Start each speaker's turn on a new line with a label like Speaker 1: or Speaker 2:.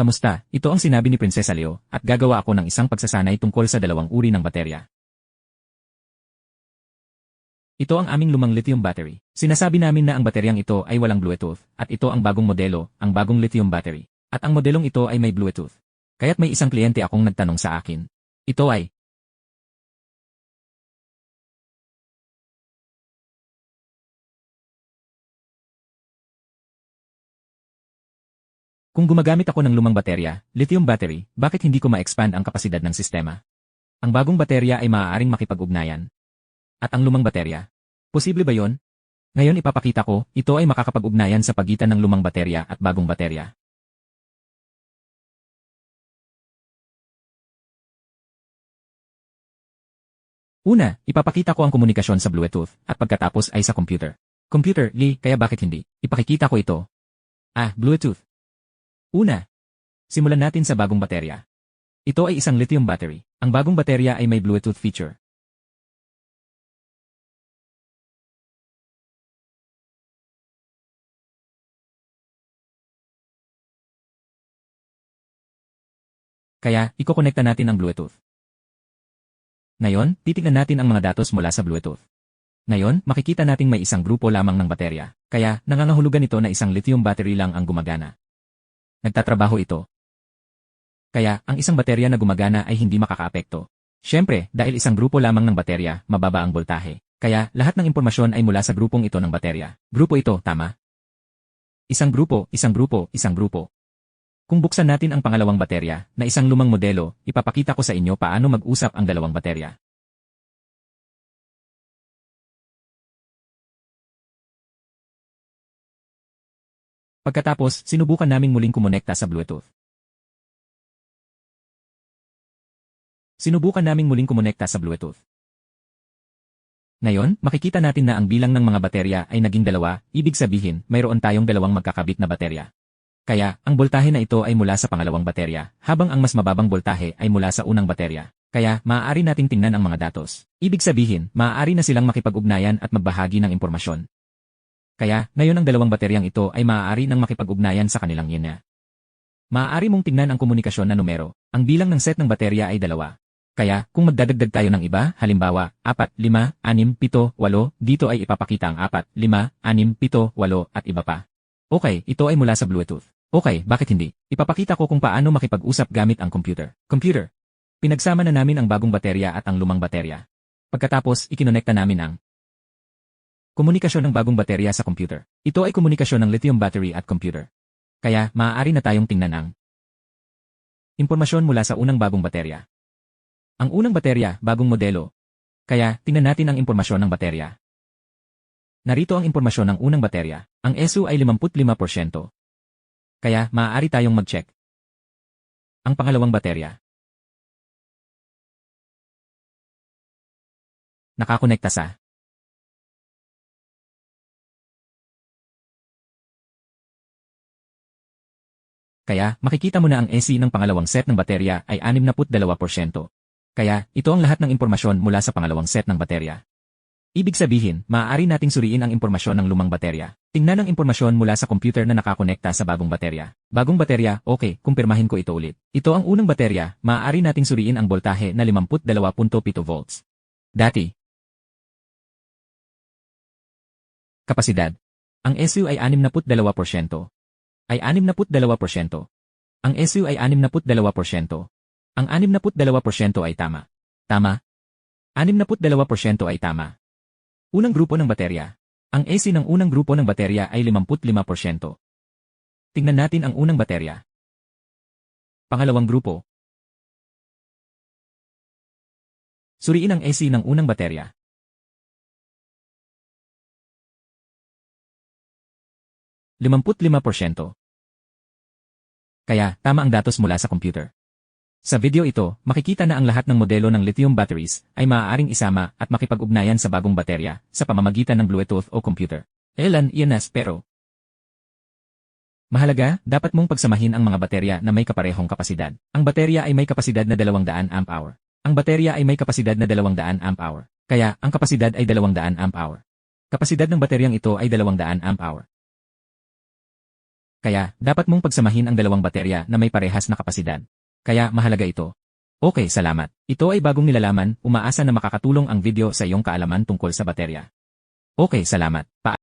Speaker 1: Kamusta? Ito ang sinabi ni Prinsesa Leo, at gagawa ako ng isang pagsasanay tungkol sa dalawang uri ng baterya. Ito ang aming lumang lithium battery. Sinasabi namin na ang bateryang ito ay walang Bluetooth, at ito ang bagong modelo, ang bagong lithium battery. At ang modelong ito ay may Bluetooth. Kaya't may isang kliyente akong nagtanong sa akin. Ito ay, Kung gumagamit ako ng lumang baterya, lithium battery, bakit hindi ko ma-expand ang kapasidad ng sistema? Ang bagong baterya ay maaaring makipag-ugnayan. At ang lumang baterya? Posible ba yon? Ngayon ipapakita ko, ito ay makakapag-ugnayan sa pagitan ng lumang baterya at bagong baterya. Una, ipapakita ko ang komunikasyon sa Bluetooth, at pagkatapos ay sa computer. Computer, Lee, kaya bakit hindi? Ipakikita ko ito. Ah, Bluetooth. Una, simulan natin sa bagong baterya. Ito ay isang lithium battery. Ang bagong baterya ay may Bluetooth feature. Kaya, ikokonekta natin ang Bluetooth. Ngayon, titignan natin ang mga datos mula sa Bluetooth. Ngayon, makikita nating may isang grupo lamang ng baterya, kaya nangangahulugan ito na isang lithium battery lang ang gumagana. Nagtatrabaho ito. Kaya, ang isang baterya na gumagana ay hindi makakaapekto. Siyempre, dahil isang grupo lamang ng baterya, mababa ang voltahe. Kaya, lahat ng impormasyon ay mula sa grupong ito ng baterya. Grupo ito, tama? Isang grupo, isang grupo, isang grupo. Kung buksan natin ang pangalawang baterya, na isang lumang modelo, ipapakita ko sa inyo paano mag-usap ang dalawang baterya. Pagkatapos, sinubukan naming muling kumonekta sa Bluetooth. Sinubukan naming muling kumonekta sa Bluetooth. Ngayon, makikita natin na ang bilang ng mga baterya ay naging dalawa, ibig sabihin, mayroon tayong dalawang magkakabit na baterya. Kaya, ang boltahe na ito ay mula sa pangalawang baterya, habang ang mas mababang boltahe ay mula sa unang baterya. Kaya, maaari nating tingnan ang mga datos. Ibig sabihin, maaari na silang makipag-ugnayan at magbahagi ng impormasyon. Kaya, ngayon ang dalawang bateryang ito ay maaari nang makipag-ugnayan sa kanilang yina. Maaari mong tingnan ang komunikasyon na numero. Ang bilang ng set ng baterya ay dalawa. Kaya, kung magdadagdag tayo ng iba, halimbawa, 4, 5, 6, 7, 8, dito ay ipapakita ang 4, 5, 6, 7, 8 at iba pa. Okay, ito ay mula sa Bluetooth. Okay, bakit hindi? Ipapakita ko kung paano makipag-usap gamit ang computer. Computer. Pinagsama na namin ang bagong baterya at ang lumang baterya. Pagkatapos, ikinonekta namin ang Komunikasyon ng bagong baterya sa computer. Ito ay komunikasyon ng lithium battery at computer. Kaya, maaari na tayong tingnan ang impormasyon mula sa unang bagong baterya. Ang unang baterya, bagong modelo. Kaya, tingnan natin ang impormasyon ng baterya. Narito ang impormasyon ng unang baterya. Ang SU ay 55%. Kaya, maaari tayong mag-check. Ang pangalawang baterya. Nakakonekta sa Kaya, makikita mo na ang EC ng pangalawang set ng baterya ay 62%. Kaya, ito ang lahat ng impormasyon mula sa pangalawang set ng baterya. Ibig sabihin, maaari nating suriin ang impormasyon ng lumang baterya. Tingnan ang impormasyon mula sa computer na nakakonekta sa bagong baterya. Bagong baterya, okay, kumpirmahin ko ito ulit. Ito ang unang baterya, maaari nating suriin ang voltahe na 52.7 volts. Dati. Kapasidad. Ang SU ay 62% ay 62%. Ang SU ay 62%. Ang 62% ay tama. Tama? 62% ay tama. Unang grupo ng baterya. Ang AC ng unang grupo ng baterya ay 55%. Tingnan natin ang unang baterya. Pangalawang grupo. Suriin ang AC ng unang baterya. 55%. Kaya, tama ang datos mula sa computer. Sa video ito, makikita na ang lahat ng modelo ng lithium batteries ay maaaring isama at makipag-ugnayan sa bagong baterya sa pamamagitan ng Bluetooth o computer. Elan, iyanas pero. Mahalaga, dapat mong pagsamahin ang mga baterya na may kaparehong kapasidad. Ang baterya ay may kapasidad na 200 amp hour. Ang baterya ay may kapasidad na 200 amp hour. Kaya, ang kapasidad ay 200 amp hour. Kapasidad ng bateryang ito ay 200 amp hour. Kaya, dapat mong pagsamahin ang dalawang baterya na may parehas na kapasidad. Kaya, mahalaga ito. Okay, salamat. Ito ay bagong nilalaman, umaasa na makakatulong ang video sa iyong kaalaman tungkol sa baterya. Okay, salamat. Pa